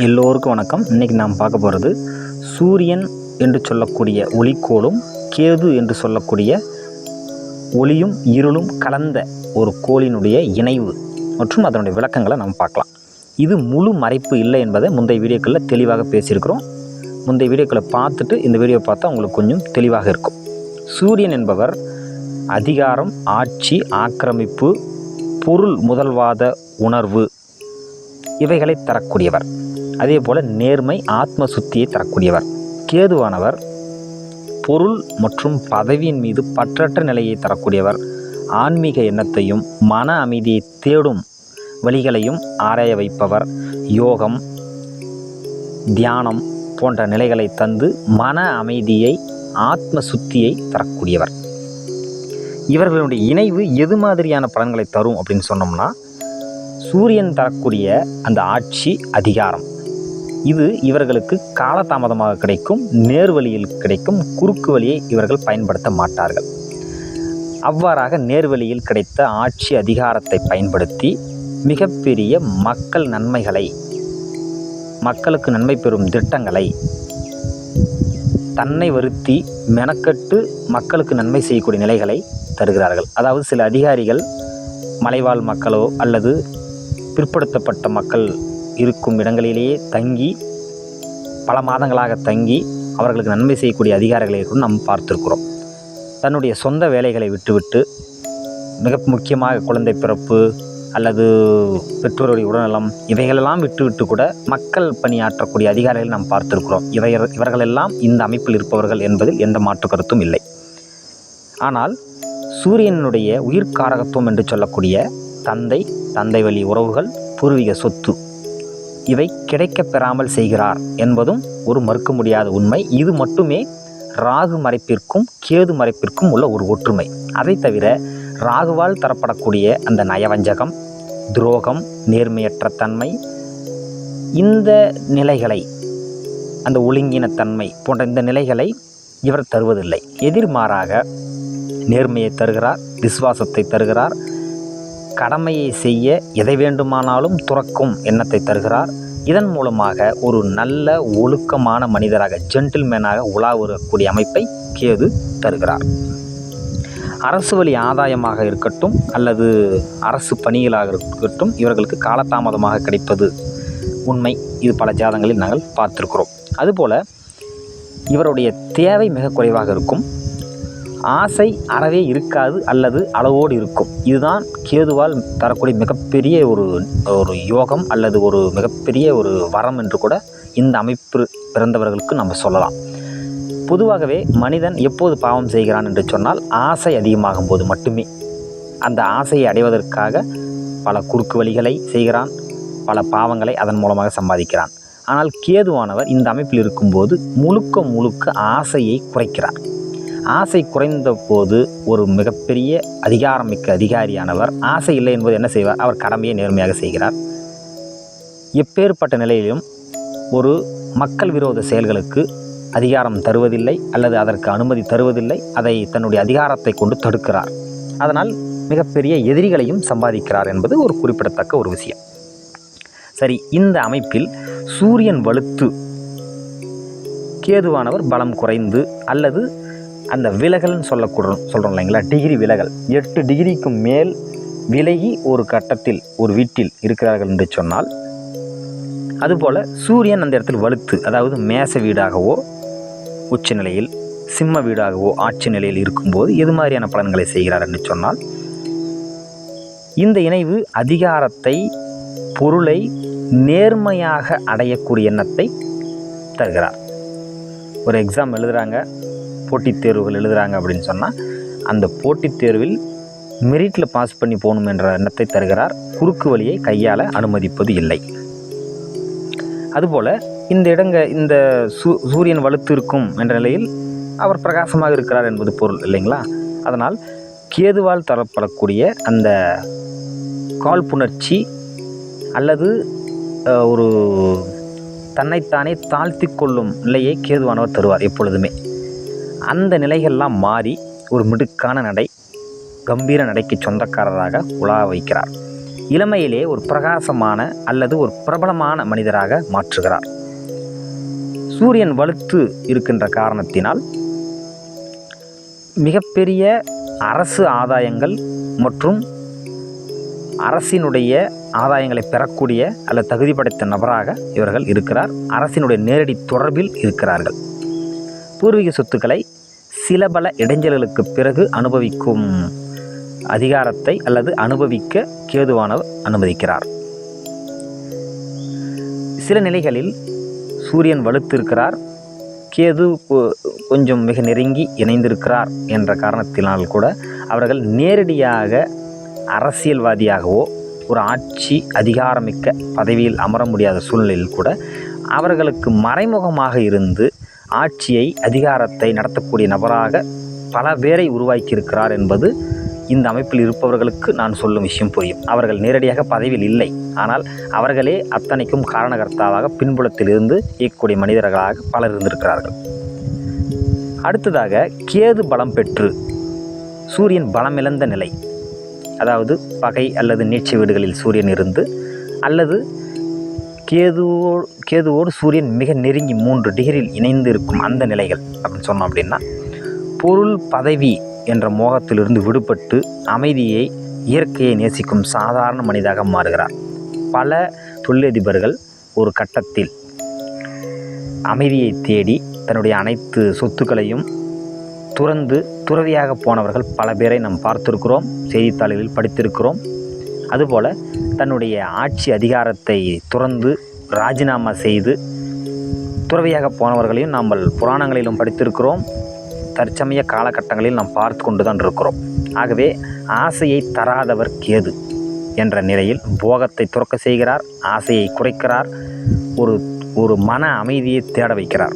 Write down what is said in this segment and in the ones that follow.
எல்லோருக்கும் வணக்கம். இன்றைக்கி நாம் பார்க்க போகிறது சூரியன் என்று சொல்லக்கூடிய ஒளிக்கோளும் கேது என்று சொல்லக்கூடிய ஒளியும் இருளும் கலந்த ஒரு கோளினுடைய இணைவு மற்றும் அதனுடைய விளக்கங்களை நாம் பார்க்கலாம். இது முழு மறைப்பு இல்லை என்பதை முந்தைய வீடியோக்களில் தெளிவாக பேசியிருக்கிறோம். முந்தைய வீடியோக்களை பார்த்துட்டு இந்த வீடியோ பார்த்தா உங்களுக்கு கொஞ்சம் தெளிவாக இருக்கும். சூரியன் என்பவர் அதிகாரம் ஆட்சி ஆக்கிரமிப்பு பொருள் முதல்வாத உணர்வு இவைகளை தரக்கூடியவர். அதே போல் நேர்மை ஆத்ம சுத்தியை தரக்கூடியவர். கேதுவானவர் பொருள் மற்றும் பதவியின் மீது பற்றற்ற நிலையை தரக்கூடியவர். ஆன்மீக எண்ணத்தையும் மன அமைதியை தேடும் வழிகளையும் ஆராய வைப்பவர். யோகம் தியானம் போன்ற நிலைகளை தந்து மன அமைதியை ஆத்ம சுத்தியை தரக்கூடியவர். இவர்களுடைய இணைவு எது மாதிரியான பலன்களை தரும் அப்படின்னு சொன்னோம்னா சூரியன் தரக்கூடிய அந்த ஆட்சி அதிகாரம். இது இவர்களுக்கு காலதாமதமாக கிடைக்கும் நேர்வழியில் கிடைக்கும் குறுக்கு வழியை இவர்கள் பயன்படுத்த மாட்டார்கள். அவ்வாறாக நேர்வழியில் கிடைத்த ஆட்சி அதிகாரத்தை பயன்படுத்தி மிகப்பெரிய மக்கள் நன்மைகளை மக்களுக்கு நன்மை பெறும் திட்டங்களை தன்னை வருத்தி மெனக்கட்டு மக்களுக்கு நன்மை செய்யக்கூடிய நிலைகளை தருகிறார்கள். அதாவது சில அதிகாரிகள் மலைவாழ் மக்களோ அல்லது பிற்படுத்தப்பட்ட மக்கள் இருக்கும் இடங்களிலேயே தங்கி பல மாதங்களாக தங்கி அவர்களுக்கு நன்மை செய்யக்கூடிய அதிகாரிகளை கூட நாம் பார்த்துருக்குறோம். தன்னுடைய சொந்த வேலைகளை விட்டுவிட்டு மிக முக்கியமாக குழந்தை பிறப்பு அல்லது பெற்றோருடைய உடல்நலம் இவைகளெல்லாம் விட்டுவிட்டு கூட மக்கள் பணியாற்றக்கூடிய அதிகாரிகளை நாம் பார்த்திருக்கிறோம். இவை இவர்களெல்லாம் இந்த அமைப்பில் இருப்பவர்கள் என்பதில் எந்த மாற்று கருத்தும் இல்லை. ஆனால் சூரியனுடைய உயிர்காரகத்துவம் என்று சொல்லக்கூடிய தந்தை தந்தை வழி உறவுகள் பூர்வீக சொத்து இவை கிடைக்கப் பெறாமல் செய்கிறார் என்பதும் ஒரு மறுக்க முடியாத உண்மை. இது மட்டுமே ராகு மறைப்பிற்கும் கேது மறைப்பிற்கும் உள்ள ஒரு ஒற்றுமை. அதை தவிர ராகுவால் தரப்படக்கூடிய அந்த நயவஞ்சகம் துரோகம் நேர்மையற்ற தன்மை இந்த நிலைகளை அந்த ஒழுங்கினத்தன்மை போன்ற இந்த நிலைகளை இவர் தருவதில்லை. எதிர்மாறாக நேர்மையை தருகிறார் விசுவாசத்தை தருகிறார் கடமையை செய்ய எதை வேண்டுமானாலும் துறக்கும் எண்ணத்தை தருகிறார். இதன் மூலமாக ஒரு நல்ல ஒழுக்கமான மனிதராக ஜென்டில்மேனாக உலா வரக்கூடிய அமைப்பை கேது தருகிறார். அரசு வழி ஆதாயமாக இருக்கட்டும் அல்லது அரசு பணிகளாக இருக்கட்டும் இவர்களுக்கு காலதாமதமாக கிடைப்பது உண்மை. இது பல ஜாதங்களில் நாங்கள் பார்த்துருக்கிறோம். அதுபோல் இவருடைய தேவை மிக குறைவாக இருக்கும். ஆசை அறவே இருக்காது அல்லது அளவோடு இருக்கும். இதுதான் கேதுவால் தரக்கூடிய மிகப்பெரிய ஒரு ஒரு யோகம் அல்லது ஒரு மிகப்பெரிய ஒரு வரம் என்று கூட இந்த அமைப்பு பிறந்தவர்களுக்கு நம்ம சொல்லலாம். பொதுவாகவே மனிதன் எப்போது பாவம் செய்கிறான் என்று சொன்னால் ஆசை அதிகமாகும் போது மட்டுமே. அந்த ஆசையை அடைவதற்காக பல குறுக்கு வழிகளை செய்கிறான் பல பாவங்களை அதன் மூலமாக சம்பாதிக்கிறான். ஆனால் கேதுவானவர் இந்த அமைப்பில் இருக்கும்போது முழுக்க முழுக்க ஆசையை குறைக்கிறார். ஆசை குறைந்த போது ஒரு மிகப்பெரிய அதிகாரமிக்க அதிகாரியானவர் ஆசை இல்லை என்பது என்ன செய்வார்? அவர் கடமையை நேர்மையாக செய்கிறார். எப்பேற்பட்ட நிலையிலும் ஒரு மக்கள் விரோத செயல்களுக்கு அதிகாரம் தருவதில்லை அல்லது அதற்கு அனுமதி தருவதில்லை. அதை தன்னுடைய அதிகாரத்தை கொண்டு தடுக்கிறார். அதனால் மிகப்பெரிய எதிரிகளையும் சம்பாதிக்கிறார் என்பது ஒரு குறிப்பிடத்தக்க ஒரு விஷயம். சரி இந்த அமைப்பில் சூரியன் வலுத்து கேதுவானவர் பலம் குறைந்து அல்லது அந்த விலகல்னு சொல்லக்கூட சொல்கிறோம் இல்லைங்களா? டிகிரி விலகல். எட்டு டிகிரிக்கு மேல் விலகி ஒரு கட்டத்தில் ஒரு வீட்டில் இருக்கிறார்கள் என்று சொன்னால் அதுபோல் சூரியன் அந்த இடத்தில் வலுத்து அதாவது மேச வீடாகவோ உச்ச நிலையில் சிம்ம வீடாகவோ ஆட்சி நிலையில் இருக்கும்போது எது மாதிரியான பலன்களை செய்கிறார் என்று சொன்னால் இந்த இணைவு அதிகாரத்தை பொருளை நேர்மையாக அடையக்கூடிய எண்ணத்தை தருகிறார். ஒரு எக்ஸாம் எழுதுகிறாங்க போட்டித் தேர்வுகள் எழுதுகிறாங்க அப்படின்னு சொன்னால் அந்த போட்டித் தேர்வில் மெரிட்டில் பாஸ் பண்ணி போகணும் என்ற எண்ணத்தை தருகிறார். குறுக்கு வழியை கையாள அனுமதிப்பது இல்லை. அதுபோல் இந்த இடங்க இந்த சூ சூரியன் வலுத்து இருக்கும் என்ற நிலையில் அவர் பிரகாசமாக இருக்கிறார் என்பது பொருள் இல்லைங்களா? அதனால் கேதுவால் தரப்படக்கூடிய அந்த காழ்ப்புணர்ச்சி அல்லது ஒரு தன்னைத்தானே தாழ்த்தி கொள்ளும் நிலையை கேதுவானவர் தருவார் எப்பொழுதுமே. அந்த நிலைகள்லாம் மாறி ஒரு மிடுக்கான நடை கம்பீர நடைக்கு சொந்தக்காரராக உலா வைக்கிறார். இளமையிலே ஒரு பிரகாசமான அல்லது ஒரு பிரபலமான மனிதராக மாற்றுகிறார். சூரியன் வலுத்து இருக்கின்ற காரணத்தினால் மிகப்பெரிய அரசு ஆதாயங்கள் மற்றும் அரசினுடைய ஆதாயங்களை பெறக்கூடிய அல்லது தகுதி படைத்த நபராக இவர்கள் இருக்கிறார். அரசினுடைய நேரடி தொடர்பில் இருக்கிறார்கள். பூர்வீக சொத்துக்களை சில பல இடைஞ்சல்களுக்கு பிறகு அனுபவிக்கும் அதிகாரத்தை அல்லது அனுபவிக்க கேதுவானவர் அனுமதிக்கிறார். சில நிலைகளில் சூரியன் வலுத்திருக்கிறார். கேது கொஞ்சம் மிக நெருங்கி இணைந்திருக்கிறார் என்ற காரணத்தினால் கூட அவர்கள் நேரடியாக அரசியல்வாதியாகவோ ஒரு ஆட்சி அதிகாரமிக்க பதவியில் அமர முடியாத சூழ்நிலையில் கூட அவர்களுக்கு மறைமுகமாக இருந்து ஆட்சியை அதிகாரத்தை நடத்தக்கூடிய நபராக பல பேரை உருவாக்கியிருக்கிறார் என்பது இந்த அமைப்பில் இருப்பவர்களுக்கு நான் சொல்லும் விஷயம் புரியும். அவர்கள் நேரடியாக பதவியில் இல்லை. ஆனால் அவர்களே அத்தனைக்கும் காரணகர்த்தாவாக பின்புலத்தில் இருந்து இயக்கக்கூடிய மனிதர்களாக பலர் இருந்திருக்கிறார்கள். அடுத்ததாக கேது பலம் பெற்று சூரியன் பலமிழந்த நிலை. அதாவது பகை அல்லது நீட்சி வீடுகளில் சூரியன் இருந்து அல்லது கேதுவோ கேதுவோடு சூரியன் மிக நெருங்கி மூன்று டிகிரியில் இணைந்து இருக்கும் அந்த நிலைகள் அப்படின்னு சொன்னோம் அப்படின்னா பொருள் பதவி என்ற மோகத்திலிருந்து விடுபட்டு அமைதியை இயற்கையை நேசிக்கும் சாதாரண மனிதாக மாறுகிறார். பல தொழிலதிபர்கள் ஒரு கட்டத்தில் அமைதியை தேடி தன்னுடைய அனைத்து சொத்துக்களையும் துறந்து துறவியாக போனவர்கள் பல பேரை நாம் பார்த்திருக்கிறோம் செய்தித்தாள்களில் படித்திருக்கிறோம். அதுபோல் தன்னுடைய ஆட்சி அதிகாரத்தை துறந்து ராஜினாமா செய்து துறவியாக போனவர்களையும் நாம் புராணங்களிலும் படித்திருக்கிறோம். தற்சமய காலகட்டங்களில் நாம் பார்த்து கொண்டு தான் இருக்கிறோம். ஆகவே ஆசையை தராதவர் கேது என்ற நிலையில் போகத்தை துறக்க செய்கிறார் ஆசையை குறைக்கிறார் ஒரு ஒரு மன அமைதியை தேட வைக்கிறார்.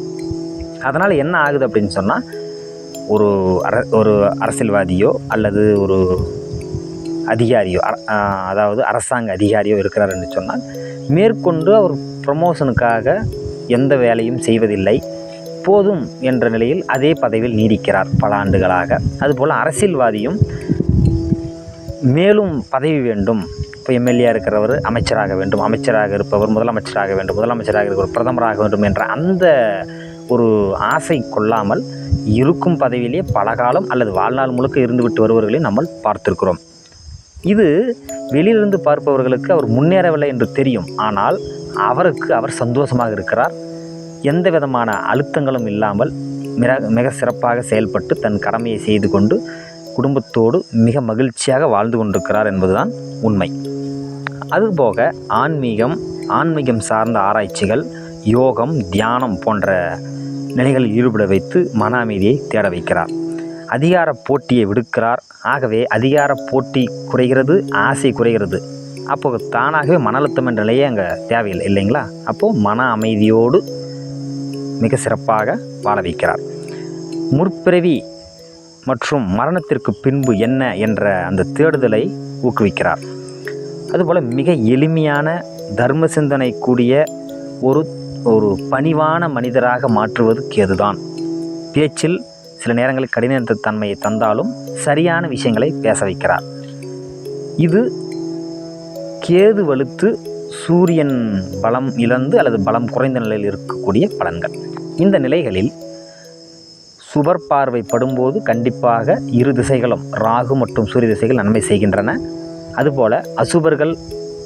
அதனால் என்ன ஆகுது அப்படின்னு சொன்னால் ஒரு அர ஒரு அரசியல்வாதியோ அல்லது ஒரு அதிகாரியோ அர- அதாவது அரசாங்க அதிகாரியோ இருக்கிறார் என்று சொன்னால் மேற்கொண்டு அவர் ப்ரமோஷனுக்காக எந்த வேலையும் செய்வதில்லை. போதும் என்ற நிலையில் அதே பதவியில் நீடிக்கிறார் பல ஆண்டுகளாக. அதுபோல் அரசியல்வாதியும் மேலும் பதவி வேண்டும். இப்போ எம்எல்ஏ இருக்கிறவர் அமைச்சராக வேண்டும் அமைச்சராக இருப்பவர் முதலமைச்சராக வேண்டும் முதலமைச்சராக இருக்கிறவர் பிரதமராக வேண்டும் என்ற அந்த ஒரு ஆசை கொள்ளாமல் இருக்கும் பதவியிலே பல காலம் அல்லது வாழ்நாள் முழுக்க இருந்துவிட்டு வருவர்களையும் நம்ம பார்த்திருக்கிறோம். இது வெளியிலிருந்து பார்ப்பவர்களுக்கு அவர் முன்னேறவில்லை என்று தெரியும். ஆனால் அவருக்கு அவர் சந்தோஷமாக இருக்கிறார். எந்த விதமான அழுத்தங்களும் இல்லாமல் மிக மிக சிறப்பாக செயல்பட்டு தன் கடமையை செய்து கொண்டு குடும்பத்தோடு மிக மகிழ்ச்சியாக வாழ்ந்து கொண்டிருக்கிறார் என்பதுதான் உண்மை. அதுபோக ஆன்மீகம் ஆன்மீகம் சார்ந்த ஆராய்ச்சிகள் யோகம் தியானம் போன்ற நிலைகளில் ஈடுபட வைத்து மன அமைதியை தேட வைக்கிறார். அதிகார போட்டியை விடுக்கிறார். ஆகவே அதிகார போட்டி குறைகிறது ஆசை குறைகிறது. அப்போ தானாகவே மன அழுத்தம் என்ற நிலையே அங்கே தேவையில்லை இல்லைங்களா? அப்போது மன அமைதியோடு மிக சிறப்பாக வாழ வைக்கிறார். முற்பிறவி மற்றும் மரணத்திற்கு பின்பு என்ன என்ற அந்த தேடுதலை ஊக்குவிக்கிறார். அதுபோல் மிக எளிமையான தர்ம சிந்தனை கூடிய ஒரு ஒரு பணிவான மனிதராக மாற்றுவது கேதுதான். பேச்சில் சில நேரங்களில் கடின தன்மையை தந்தாலும் சரியான விஷயங்களை பேச வைக்கிறார். இது கேது வலுத்து சூரியன் பலம் இழந்து அல்லது பலம் குறைந்த நிலையில் இருக்கக்கூடிய பலன்கள். இந்த நிலைகளில் சுபர் பார்வை படும்போது கண்டிப்பாக இரு திசைகளும் ராகு மற்றும் சூரிய திசைகள் நன்மை செய்கின்றன. அதுபோல அசுபர்கள்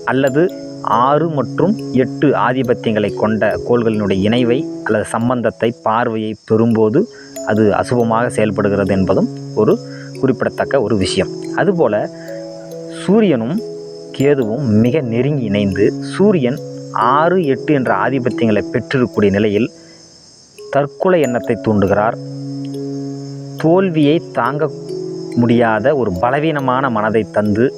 அல்லது ஆறு மற்றும் எட்டு ஆதிபத்தியங்களை கொண்ட கோள்களினுடைய இணைவை அல்லது சம்பந்தத்தை பார்வையை பெறும்போது அது அசுபமாக செயல்படுகிறது என்பதும் ஒரு குறிப்பிடத்தக்க ஒரு விஷயம். அதுபோல சூரியனும் கேதுவும் மிக நெருங்கி இணைந்து சூரியன் ஆறு எட்டு என்ற ஆதிபத்தியங்களை பெற்றிருக்கக்கூடிய நிலையில் தற்கொலை எண்ணத்தை தூண்டுகிறார். தோல்வியை தாங்க முடியாத ஒரு பலவீனமான மனதை தந்து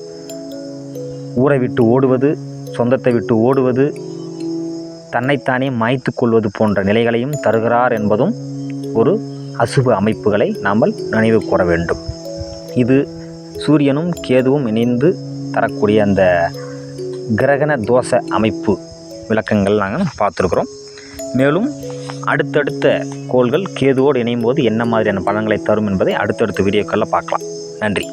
ஊரை விட்டு ஓடுவது சொந்தத்தை விட்டு ஓடுவது தன்னைத்தானே மாய்த்து கொள்வது போன்ற நிலைகளையும் தருகிறார் என்பதும் ஒரு அசுப அமைப்புகளை நாம் நினைவு கூற வேண்டும். இது சூரியனும் கேதுவும் இணைந்து தரக்கூடிய அந்த கிரகண தோஷ அமைப்பு விளக்கங்கள் நாங்கள் பார்த்துருக்குறோம். மேலும் அடுத்தடுத்த கோள்கள் கேதுவோடு இணையும் போது என்ன மாதிரியான பலன்களை தரும் என்பதை அடுத்தடுத்த வீடியோக்களில் பார்க்கலாம். நன்றி.